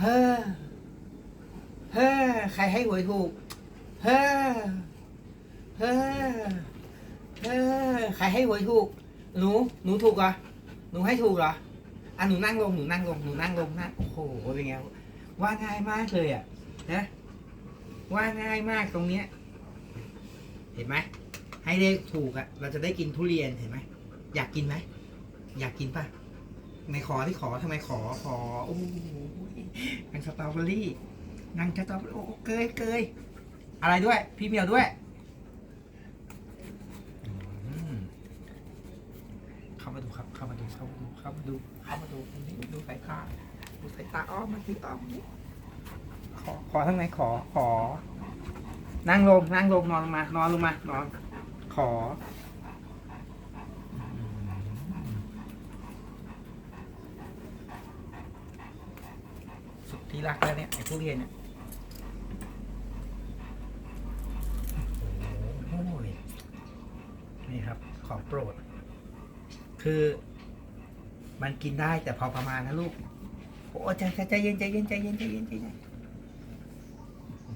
เฮ้อเฮ้อใครให้หวยถูก เฮ้อเฮ้อเฮ้อใครให้หวยถูก หนู หนูถูกเหรอ หนูให้ถูกเหรอ อะหนูนั่งลง หนูนั่งลง หนูนั่งลงนั่งโอ้โห เป็นไง ว่าง่ายมากเลยอะ นะ ว่าง่ายมากตรงเนี้ย เห็นไหม ให้เลขถูกอะ เราจะได้กินทุเรียน เห็นไหม อยากกินไหม อยากกินป่ะ ในขอที่ขอทำไมขอขอโอ้โหนางสตรอเบอรี่นางสตรอเบอรี่โอ้เกยเกยอะไรด้วย พี่เมียวด้วยอืมเข้ามาดูครับเข้ามาดูเข้ามาดูเข้ามาดูเข้ามาดูตรงนี้ดูสายตาดูสายตาอ้อมมาที่อ้อมนี้ขอขอทั้งไหนขอขอ นั่งลงนั่งลงนอนลงมานอนลงมานอนขอ สุด ที่รักแล้วเนี่ยไอ้ทุเรียนเนี่ยโอ้ยนี่ครับ ของโปรด คือ มันกินได้แต่พอประมาณนะลูกโอ้ใจใจใจเย็นใจเย็นใจเย็นใจเย็นใจเย็นโอ้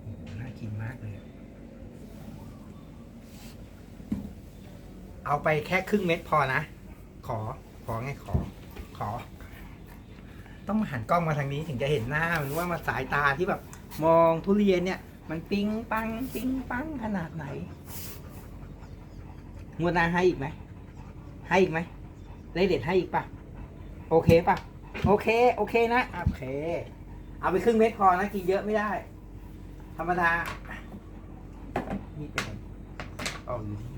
โหน่ากินมากเลย เอาไปแค่ครึ่งเม็ดพอนะ ขอ ขอไงขอ ขอ ต้องมาหันกล้องมาทางนี้ถึงจะเห็นหน้ามันว่ามาสายตาที่แบบ มองทุเรียนเนี่ย มันปิ๊งปังปิ๊งปังขนาดไหนงวดหน้าให้อีกไหมให้อีกไหมได้เด็ดให้อีกปะโอเคปะโอเค โอเคนะโอเค เอาไปครึ่งเม็ดพอนะกินเยอะไม่ได้ ธรรมดานี่เป็นเอาอยู่ที่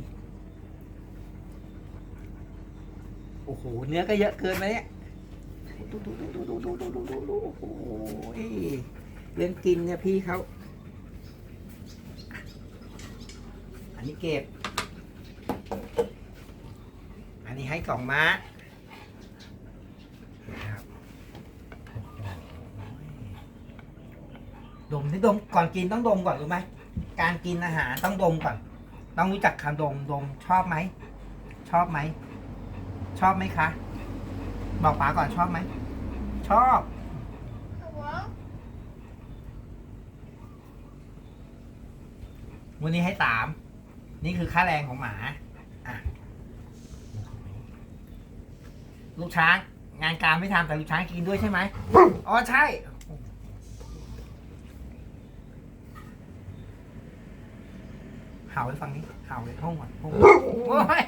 โอ้โห เนื้อก็เยอะเกินไปเนี่ย ดูดูดูดูดูดูดูดูดูโอ้โหเรื่องกินเนี่ยพี่เขาอันนี้เก็บ อันนี้ให้กล่องม้าดมที่ดมก่อนกินต้องดมก่อนรู้ไหมการกินอาหารต้องดมก่อน ต้องรู้จักคำดมดมชอบไหม ชอบไหม ชอบไหมคะ บอกป๋าก่อนชอบไหม ชอบ วันนี้ให้สาม นี่คือค่าแรงของหมาอะลูกช้าง งานการไม่ทำแต่ลูกช้างกินด้วยใช่ไหมอ๋อใช่เห่าให้ฟังนี้เห่าเลยห้องก่อนห้องโอ้ย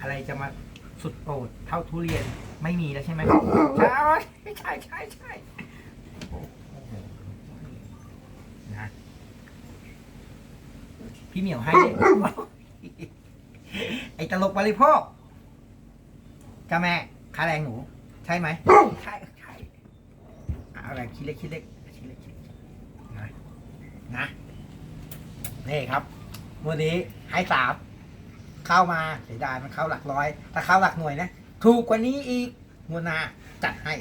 อะไรจะมาสุดโปรดเท่าทุเรียนไม่มีแล้วใช่ไหมใช่ใช่ใช่ใช่นะพี่เหมียวให้เลยไอตลกบริโภคจ้าแม่ค่าแรงหนู ใช่ไหมใช่ใช่เอาอะไรคิดเล็กคิดเล็กคิดเล็กคิดเล็กนะนะนี่ครับวันนี้ให้สาม เข้ามาเสียดายมันเข้าหลักร้อย ถ้าเข้าหลักหน่วยนะ ถูกกว่านี้อีกงวดหน้าจัดให้